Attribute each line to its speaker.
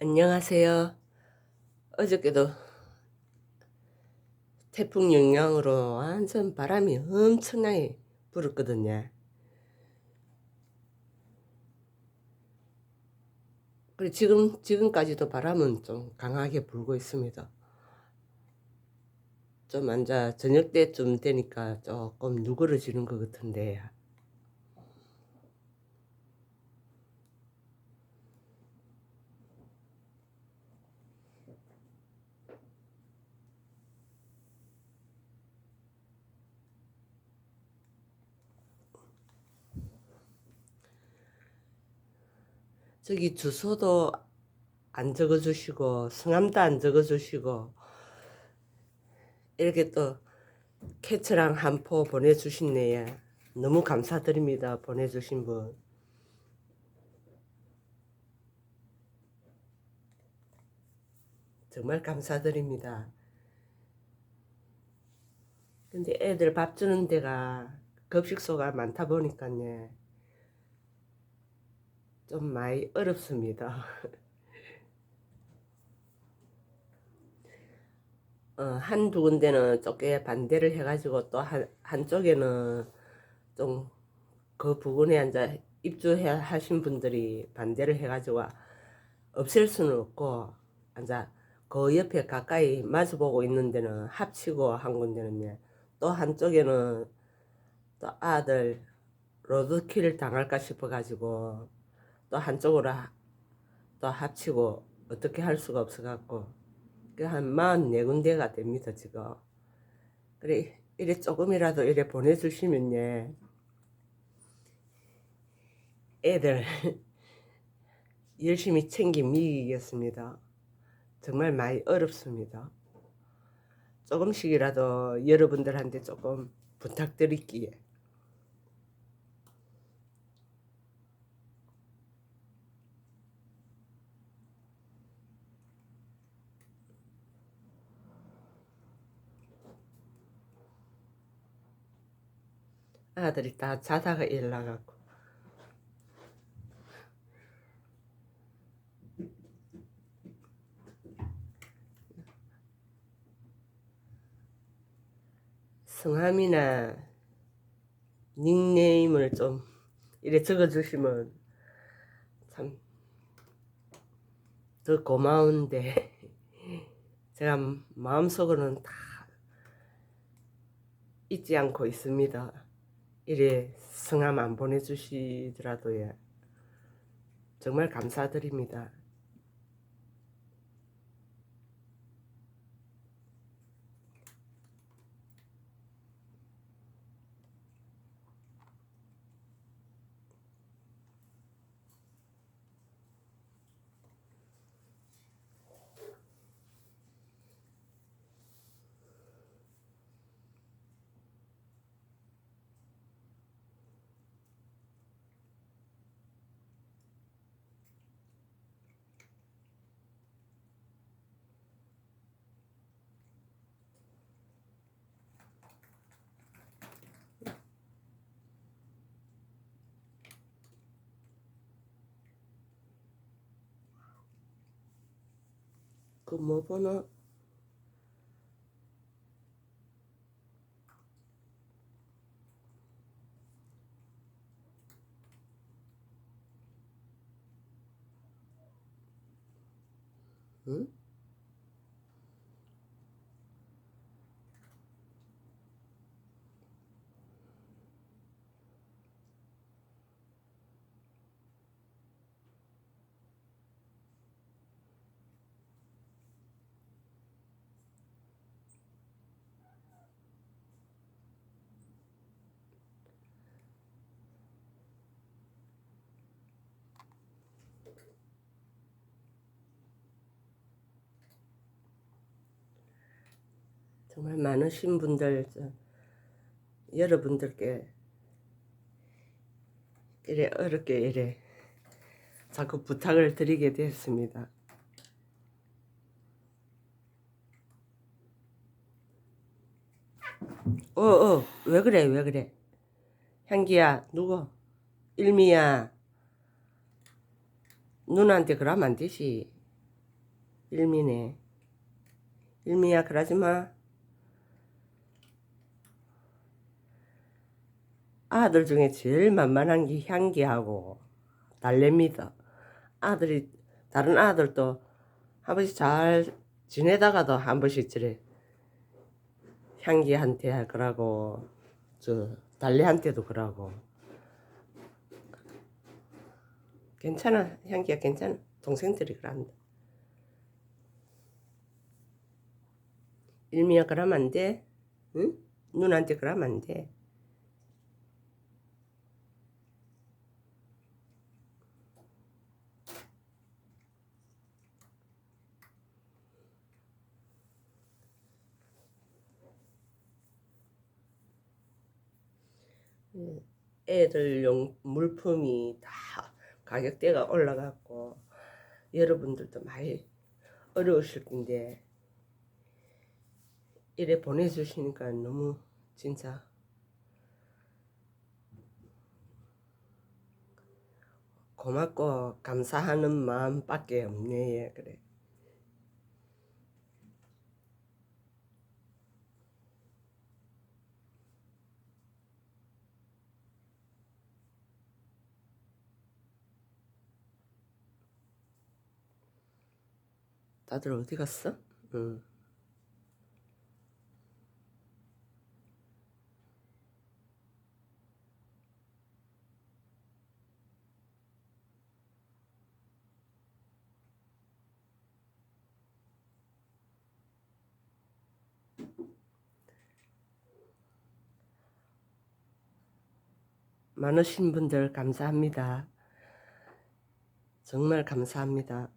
Speaker 1: 안녕하세요. 어저께도 태풍 영향으로 완전 바람이 엄청나게 불었거든요. 그리고 지금, 지금까지도 바람은 좀 강하게 불고 있습니다. 좀 앉아 저녁 때쯤 되니까 조금 누그러지는 것 같은데 저기 주소도 안 적어주시고 성함도 안 적어주시고 이렇게 또 캐처랑 한 포 보내주신네요. 너무 감사드립니다. 보내주신 분. 정말 감사드립니다. 근데 애들 밥 주는 데가 급식소가 많다 보니까요. 좀 많이 어렵습니다. 어, 한두 군데는 쪼개 반대를 해가지고 또 한, 한쪽에는 좀 그 부근에 앉아 입주해 하신 분들이 반대를 해가지고 없앨 수는 없고 앉아 그 옆에 가까이 마주보고 있는 데는 합치고 한 군데는요. 또 한쪽에는 또 아들 로드킬 당할까 싶어가지고 또 한쪽으로 하- 또 합치고 어떻게 할 수가 없어 갖고 그한 44군데가 됩니다 지금. 그래 이래 조금이라도 이래 보내주시면요. 애들 열심히 챙기 미기겠습니다. 정말 많이 어렵습니다. 조금씩이라도 여러분들한테 조금 부탁드릴게요 아들이 다 자다가 일나갖고 성함이나 닉네임을 좀 이래 적어주시면 참 더 고마운데 제가 마음속으로는 다 잊지 않고 있습니다. 이래 성함 안 보내주시더라도요. 정말 감사드립니다. 그뭐번 정말 많으신 분들 저, 여러분들께 이래 어렵게 이래 자꾸 부탁을 드리게 되었습니다. 어, 어, 왜 그래, 왜 그래? 향기야, 누구? 일미야. 누나한테 그러면 안 되지. 일미네. 일미야, 그러지 마. 아들 중에 제일 만만한 게 향기하고 딸내미다. 아들이 다른 아들도 한 번씩 잘 지내다가도 한 번씩 저래 향기한테 할 거라고 저 달래한테도 그러고. 괜찮아 향기야 괜찮아. 동생들이 그런다 일미야 그러면 안돼? 응? 누나한테 그러면 안돼 애들용 물품이 다 가격대가 올라갔고 여러분들도 많이 어려우실 텐데 이래 보내주시니까 너무 진짜 고맙고 감사하는 마음밖에 없네 예, 그래 다들 어디 갔어? 응. 많으신 분들 감사합니다. 정말 감사합니다.